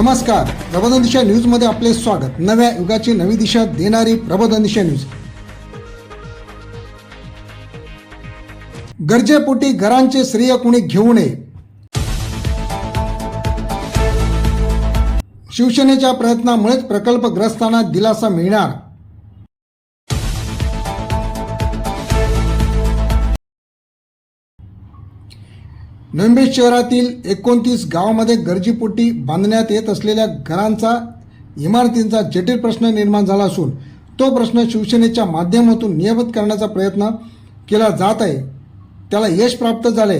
नमस्कार. प्रबोधन दिशा न्यूजमध्ये आपले स्वागत. नव्या युगाची नवी दिशा देणारी प्रबोधन दिशा न्यूज. गरजेपोटी घरांचे श्रेय कुणी घेऊ नये? शिवसेनेच्या प्रयत्नामुळेच प्रकल्पग्रस्तांना दिलासा मिळणार. नंबेड शहरातील एकोणतीस गावामध्ये गरजीपोटी बांधण्यात येत असलेल्या घरांचा इमारतींचा जटिल प्रश्न निर्माण झाला असून तो प्रश्न शिवसेनेच्या माध्यमातून नियमित करण्याचा प्रयत्न केला जात आहे. त्याला यश प्राप्त झाले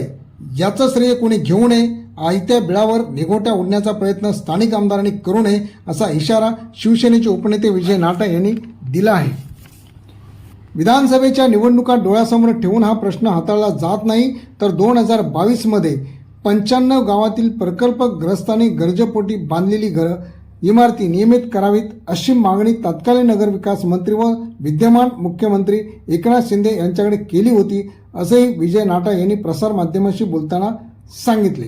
याचं श्रेय कोणी घेऊ नये आयत्या बिळावर निगोट्या उडण्याचा प्रयत्न स्थानिक आमदारांनी करू नये असा इशारा शिवसेनेचे उपनेते विजय नाटा यांनी दिला आहे. विधानसभेच्या निवडणुका डोळ्यासमोर ठेवून हा प्रश्न हाताळला जात नाही तर दोन हजार बावीसमध्ये पंच्याण्णव गावातील प्रकल्पग्रस्तांनी गरजेपोटी बांधलेली घरं इमारती नियमित करावीत अशी मागणी तत्कालीन नगरविकास मंत्री व विद्यमान मुख्यमंत्री एकनाथ शिंदे यांच्याकडे केली होती असंही विजय नाटा यांनी प्रसारमाध्यमांशी बोलताना सांगितले.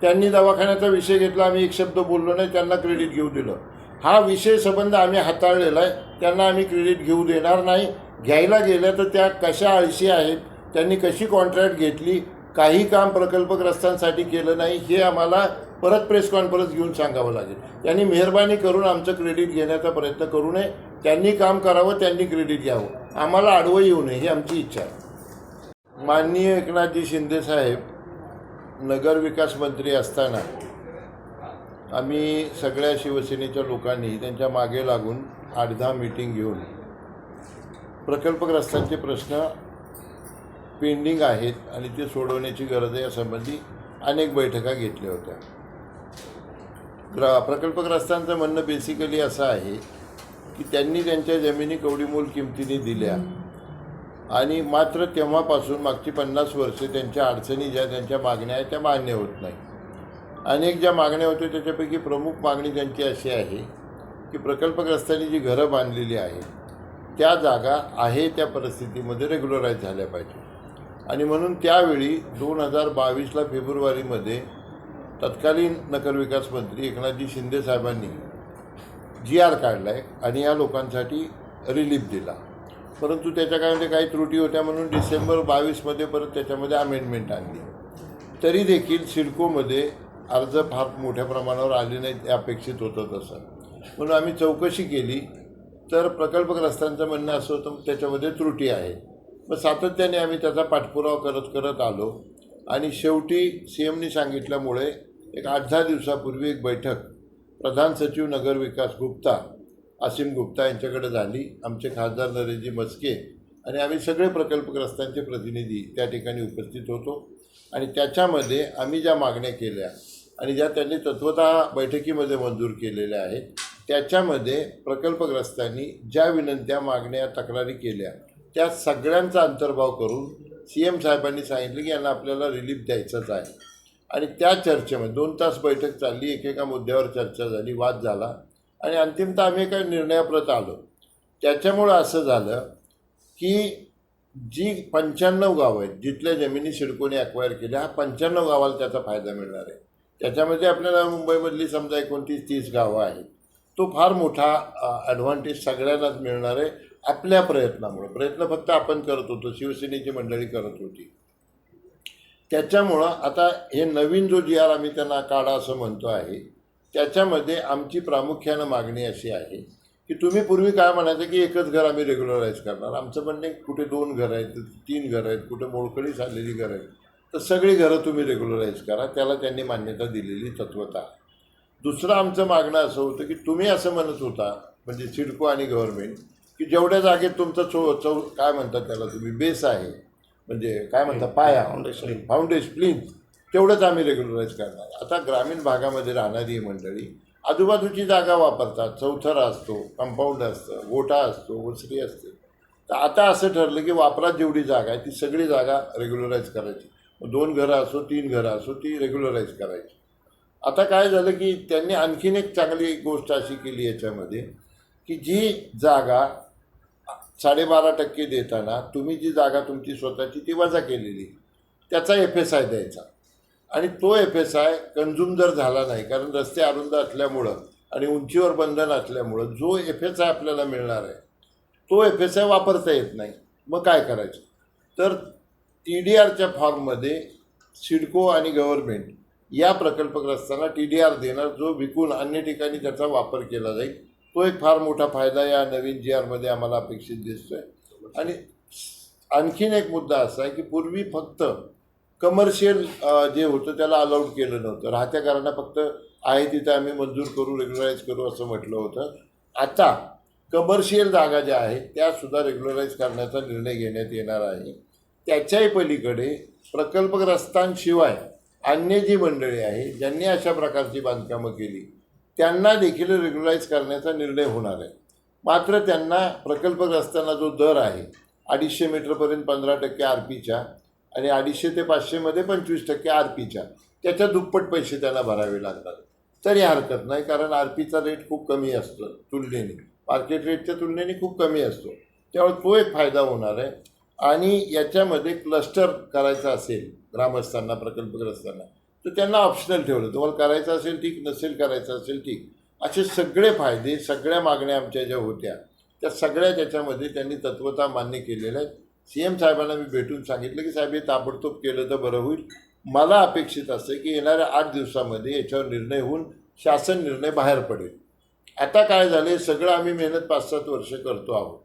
त्यांनी दवाखान्याचा विषय घेतला आम्ही एक शब्द बोललो नाही त्यांना क्रेडिट घेऊ दिलं. हा विषय संबंध आम्ही हाताळलेला आहे. त्यांना आम्ही क्रेडिट घेऊ देणार नाही. घ्यायला गेल्या तर त्या कशा आळशी आहेत त्यांनी कशी कॉन्ट्रॅक्ट घेतली काही काम प्रकल्पग्रस्तांसाठी केलं नाही हे आम्हाला परत प्रेस कॉन्फरन्स घेऊन सांगावं लागेल. त्यांनी मेहरबानी करून आमचं क्रेडिट घेण्याचा प्रयत्न करू नये. त्यांनी काम करावं त्यांनी क्रेडिट घ्यावं. आम्हाला आडवं येऊ नये ही आमची इच्छा आहे. माननीय एकनाथजी शिंदे साहेब नगरविकास मंत्री असताना आम्ही सगळ्या शिवसेनेच्या लोकांनी त्यांच्या मागे लागून आठ दहा मीटिंग घेऊन प्रकल्पग्रस्तांचे प्रश्न पेंडिंग आहेत आणि ते सोडवण्याची गरज आहे यासंबंधी अनेक बैठका घेतल्या होत्या. ग्र प्रकल्पग्रस्तांचं म्हणणं बेसिकली असं आहे की त्यांनी त्यांच्या जमिनी कवडीमोल किमतीने दिल्या. आणि मात्र तेव्हापासून मागची पन्नास वर्षे त्यांच्या अडचणी ज्या त्यांच्या मागण्या आहेत त्या मान्य होत नाही अनेक ज्या मागण्या होत्या त्याच्यापैकी प्रमुख मागणी त्यांची अशी आहे की प्रकल्पग्रस्तांनी जी घरं बांधलेली आहेत त्या जागा आहे त्या परिस्थितीमध्ये रेग्युलराईज झाल्या पाहिजे. आणि म्हणून त्यावेळी दोन हजार बावीसला फेब्रुवारीमध्ये तत्कालीन नगरविकास मंत्री एकनाथजी शिंदे साहेबांनी जी आर काढला आहे आणि या लोकांसाठी रिलीफ दिला. परंतु त्याच्या काळामध्ये म्हणजे काही त्रुटी होत्या म्हणून डिसेंबर बावीसमध्ये परत त्याच्यामध्ये अमेंडमेंट आणली. तरी देखील सिडकोमध्ये अर्ज फार मोठ्या प्रमाणावर आले नाहीत हे अपेक्षित होतं तसं. म्हणून आम्ही चौकशी केली. तर प्रकल्पग्रस्तांचं म्हणणं असं होतं त्याच्यामध्ये त्रुटी आहे. मग सातत्याने आम्ही त्याचा पाठपुरावा करत करत आलो. आणि शेवटी सी एमनी सांगितल्यामुळे एक आठ दहा दिवसापूर्वी एक बैठक प्रधान सचिव नगरविकास गुप्ता असीम गुप्ता यांच्याकडे झाली. आमचे खासदार नरेशजी मस्के आणि आम्ही सगळे प्रकल्पग्रस्तांचे प्रतिनिधी त्या ठिकाणी उपस्थित होतो. आणि त्याच्यामध्ये आम्ही ज्या मागण्या केल्या आणि ज्या त्यांनी तत्वतः बैठकीमध्ये मंजूर केलेल्या आहेत त्याच्यामध्ये प्रकल्पग्रस्तांनी ज्या विनंत्या मागण्या तक्रारी केल्या त्या सगळ्यांचा अंतर्भाव करून सी एम साहेबांनी सांगितलं की यांना आपल्याला रिलीफ द्यायचंच आहे. आणि त्या चर्चेमध्ये दोन तास बैठक चालली एकेका मुद्द्यावर चर्चा झाली वाद झाला आणि अंतिमतः आम्ही एका निर्णयाप्रत आलो. त्याच्यामुळं असं झालं की जी पंच्याण्णव गावं आहेत जिथल्या जमिनी सिडकोने अक्वायर केल्या हा पंच्याण्णव गावाला त्याचा फायदा मिळणार आहे. त्याच्यामध्ये आपल्याला मुंबईमधली समजा एकोणतीस तीस गावं आहेत तो फार मोठा ॲडव्हान्टेज सगळ्यांनाच मिळणार आहे आपल्या प्रयत्नामुळे. प्रयत्न फक्त आपण करत होतो शिवसेनेची मंडळी करत होती. त्याच्यामुळं आता हे नवीन जो जी आर आम्ही त्यांना काढा असं म्हणतो आहे त्याच्यामध्ये आमची प्रामुख्यानं मागणी अशी आहे की तुम्ही पूर्वी काय म्हणायचं की एकच घर आम्ही रेग्युलराईज करणार. आमचं म्हणणे कुठे दोन घरं आहेत तीन घरं आहेत कुठे मोडकळीस झालेली घरं आहेत. तर सगळी घरं तुम्ही रेग्युलराईज करा. त्याला त्यांनी मान्यता दिलेली तत्वता. दुसरं आमचं मागणं असं होतं की तुम्ही असं म्हणत होता म्हणजे सिडको आणि गव्हर्नमेंट की जेवढ्या जागेत तुमचा चौ चौ काय म्हणतात त्याला तुम्ही बेस आहे म्हणजे काय म्हणता पाया. फाउंडेशन फाउंडेशन प्लिंथ तेवढंच आम्ही रेग्युलराईज करणार. आता ग्रामीण भागामध्ये राहणारी ही मंडळी आजूबाजूची जागा वापरतात. चौथरा असतो कंपाऊंड असतं गोठा असतो वसरी असते. तर आता असं ठरलं की वापरात जेवढी जागा आहे ती सगळी जागा रेग्युलराईज करायची. दोन घरं असो तीन घरं असो ती रेग्युलराईज करायची. आता काय झालं की त्यांनी आणखीन एक चांगली गोष्ट अशी केली याच्यामध्ये की जी जागा साडेबारा टक्के देताना तुम्ही जी जागा तुमची स्वतःची ती वजा केलेली त्याचा एफ एस आय द्यायचा. आणि तो एफ एस आय कन्झ्युम जर झाला नाही कारण रस्ते अरुंद असल्यामुळं आणि उंचीवर बंधन असल्यामुळं जो एफ एस आय आपल्याला मिळणार आहे तो एफ एस आय वापरता येत नाही. मग काय करायचं? तर टी डी आरच्या फॉर्ममध्ये सिडको आणि गव्हर्नमेंट या प्रकल्पग्रस्तांना टी डी आर देणार जो विकून अन्य ठिकाणी त्याचा वापर केला जाईल. तो एक फार मोठा फायदा या नवीन जी आरमध्ये आम्हाला अपेक्षित दिसतो आहे आणि आणखीन एक मुद्दा असा आहे की पूर्वी फक्त कमर्शियल जे होतं त्याला अलाउड केलं नव्हतं. राहत्या घरांना फक्त आहे तिथं आम्ही मंजूर करू रेग्युलराईज करू असं म्हटलं होतं. आता कमर्शियल जागा ज्या आहेत त्यासुद्धा रेग्युलराईज करण्याचा निर्णय घेण्यात येणार आहे. त्याच्याही पलीकडे प्रकल्पग्रस्तांशिवाय अन्य जी मंडळी आहे ज्यांनी अशा प्रकारची बांधकामं केली त्यांना देखील रेग्युलराईज करण्याचा निर्णय होणार आहे. मात्र त्यांना प्रकल्पग्रस्तांना जो दर आहे अडीचशे मीटरपर्यंत पंधरा टक्के आर पीच्या आणि अडीचशे ते पाचशेमध्ये पंचवीस टक्के आर पीच्या त्याच्या दुप्पट पैसे त्यांना भरावे लागतात. तरी हरकत नाही कारण आर पीचा रेट खूप कमी असतो तुलनेने. मार्केट रेटच्या तुलनेने खूप कमी असतो. त्यामुळे तो एक फायदा होणार आहे. आणि याच्यामध्ये क्लस्टर करायचा असेल ग्रामस्थांना प्रकल्पग्रस्तांना तर त्यांना ऑप्शनल ठेवलं. तुम्हाला करायचं असेल ठीक नसेल करायचं असेल ठीक. असे सगळे फायदे सगळ्या मागण्या आमच्या ज्या होत्या त्या सगळ्या त्याच्यामध्ये त्यांनी तत्वता मान्य केलेल्या आहेत. सी एम साहेबांना मी भेटून सांगितलं की साहेब हे ताबडतोब केलं तर बरं होईल. मला अपेक्षित असते की येणाऱ्या आठ दिवसामध्ये याच्यावर निर्णय होऊन शासन निर्णय बाहेर पडेल. आता काय झाले सगळं आम्ही मेहनत पाच सात वर्ष करतो आहोत.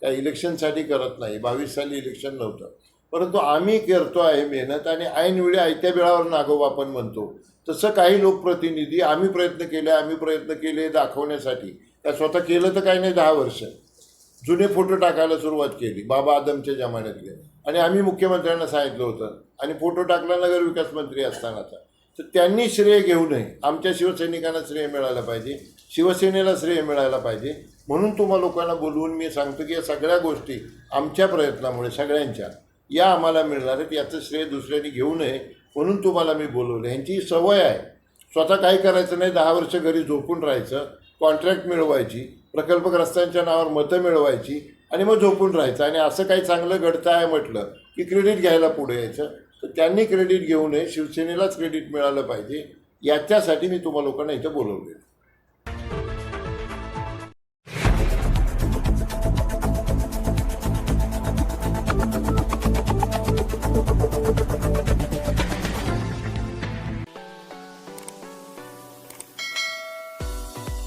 त्या इलेक्शनसाठी करत नाही. बावीस साली इलेक्शन नव्हतं. परंतु आम्ही करतो आहे मेहनत आणि ऐनवेळी आयत्या वेळावर नागोबा आपण म्हणतो. तसं काही लोकप्रतिनिधी आम्ही प्रयत्न केले आम्ही प्रयत्न केले दाखवण्यासाठी. त्या स्वतः केलं तर काही नाही दहा वर्ष. जुने फोटो टाकायला सुरुवात केली बाबा आदमच्या जमान्यातले. आणि आम्ही मुख्यमंत्र्यांना सांगितलं होतं. आणि फोटो टाकला नगर विकास मंत्री असतानाचा. तर त्यांनी श्रेय घेऊ नये. आमच्या शिवसैनिकांना श्रेय मिळायला पाहिजे. शिवसेनेला श्रेय मिळायला पाहिजे. म्हणून तुम्हा लोकांना बोलवून मी सांगतो की या सगळ्या गोष्टी आमच्या प्रयत्नामुळे सगळ्यांच्या या आम्हाला मिळणार आहेत. याचं श्रेय दुसऱ्यांनी घेऊ नये म्हणून तुम्हाला मी बोलवलं ह्यांची सवय आहे. स्वतः काही करायचं नाही दहा वर्ष घरी झोपून राहायचं कॉन्ट्रॅक्ट मिळवायची प्रकल्पग्रस्तांच्या नावावर मतं मिळवायची आणि मग झोपून राहायचं. आणि असं काही चांगलं घडतं आहे म्हटलं की क्रेडिट घ्यायला पुढे यायचं. तर त्यांनी क्रेडिट घेऊ नये. शिवसेनेलाच क्रेडिट मिळालं पाहिजे. याच्यासाठी मी तुम्हा लोकांना इथं बोलवले